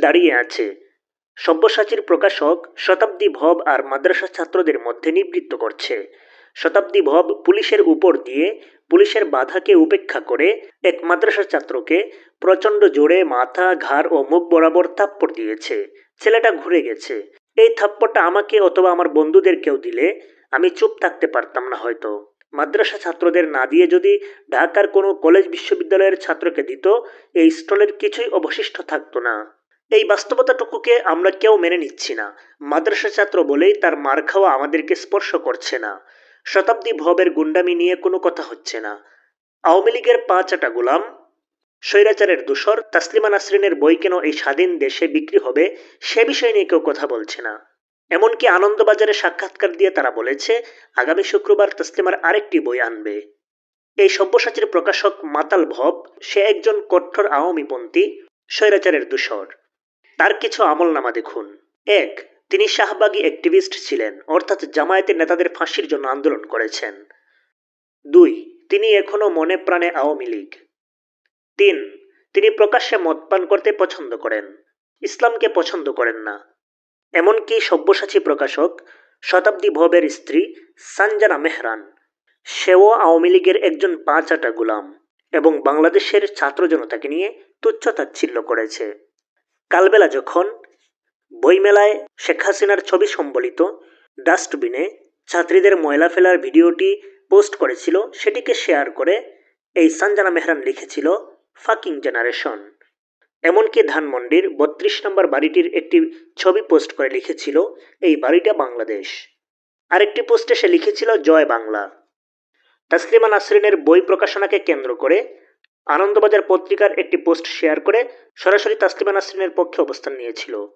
দাঁড়িয়ে আছে। সব্যসাচীর প্রকাশক শতাব্দী ভব আর মাদ্রাসা ছাত্রদের মধ্যে নিবৃত্ত করছে। শতাব্দী ভব পুলিশের উপর দিয়ে পুলিশের বাধাকে উপেক্ষা করে এক মাদ্রাসা ছাত্রকে প্রচণ্ড জোরে মাথা, ঘাড় ও মুখ বরাবর থাপ্পড় দিয়েছে। ছেলেটা ঘুরে গেছে। এই থাপ্পড়টা আমাকে অথবা আমার বন্ধুদের কেউ দিলে? আমি চুপ থাকতে পারতাম না হয়তো। মাদ্রাসা ছাত্রদের না দিয়ে যদি ঢাকার কোনো কলেজ বিশ্ববিদ্যালয়ের ছাত্রকে দিত, এই স্টলের কিছুই অবশিষ্ট থাকতো না। এই বাস্তবতাটুকুকে আমরা কেউ মেনে নিচ্ছি না। মাদ্রাসা ছাত্র বলেই তার মার খাওয়া আমাদেরকে স্পর্শ করছে না। শতাব্দী ভবের গুন্ডামি নিয়ে কোনো কথা হচ্ছে না। আওয়ামী লীগের পাঁচাটা গোলাম। স্বৈরাচারের দূষর তাসলিমা নাসরিনের বই কেন এই স্বাধীন দেশে বিক্রি হবে সে বিষয় নিয়ে কেউ কথা বলছে না। এমনকি আনন্দবাজারে সাক্ষাৎকার দিয়ে তারা বলেছে, আগামী শুক্রবার তাসলিমার আরেকটি বই আনবে। এই সব্যসাচীর প্রকাশক মাতাল ভব, সে একজন কঠোর আওয়ামীপন্থী, স্বৈরাচারের দূষর। তার কিছু আমলনামা দেখুন। এক, তিনি শাহবাগী অ্যাক্টিভিস্ট ছিলেন, অর্থাৎ জামায়াতের নেতাদের ফাঁসির জন্য আন্দোলন করেছেন। দুই, তিনি এখনও মনে প্রাণে আওয়ামী লীগ। তিন, তিনি প্রকাশ্যে মদ পান করতে পছন্দ করেন। ইসলামকে পছন্দ করেন না। এমনকি সব্যসাচী প্রকাশক শতাব্দী ভবের স্ত্রী সানজানা মেহরান, সেও আওয়ামী লীগের একজন পাঁচাটা গুলাম এবং বাংলাদেশের ছাত্র জনতাকে নিয়ে তুচ্ছতাচ্ছিল্য করেছে। কালবেলা যখন বইমেলায় শেখ হাসিনার ছবি সম্বলিত ডাস্টবিনে ছাত্রীদের ময়লা ফেলার ভিডিওটি পোস্ট করেছিল, সেটিকে শেয়ার করে এই সানজানা মেহরান লিখেছিল, ফাকিং জেনারেশন। এমনকি ধানমন্ডির বত্রিশ নম্বর বাড়িটির একটি ছবি পোস্ট করে লিখেছিল, এই বাড়িটা বাংলাদেশ। আরেকটি পোস্টে সে লিখেছিল, জয় বাংলা। তাসলিমা নাসরিনের বই প্রকাশনাকে কেন্দ্র করে আনন্দবাজার পত্রিকার একটি পোস্ট শেয়ার করে সরাসরি তাসলিমা নাসরিনের পক্ষে অবস্থান নিয়েছিল।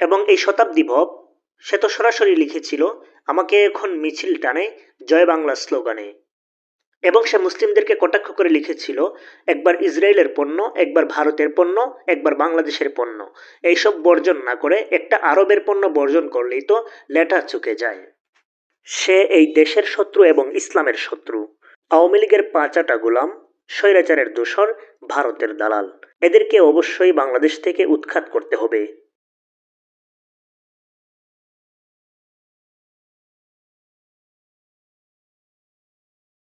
এবং এই শতাব্দী ভব, সে তো সরাসরি লিখেছিল, আমাকে এখন মিছিল টানে, জয় বাংলা স্লোগানে। এবং সে মুসলিমদেরকে কটাক্ষ করে লিখেছিল, একবার ইসরায়েলের পণ্য, একবার ভারতের পণ্য, একবার বাংলাদেশের পণ্য। এইসব বর্জন না করে একটা আরবের পণ্য বর্জন করলেই তো লেটা চুকে যায়। সে এই দেশের শত্রু এবং ইসলামের শত্রু। আওয়ামী লীগের পাঁচাটা গোলাম স্বৈরাচারের দোসর ভারতের দালাল। এদেরকে অবশ্যই বাংলাদেশ থেকে উৎখাত করতে হবে।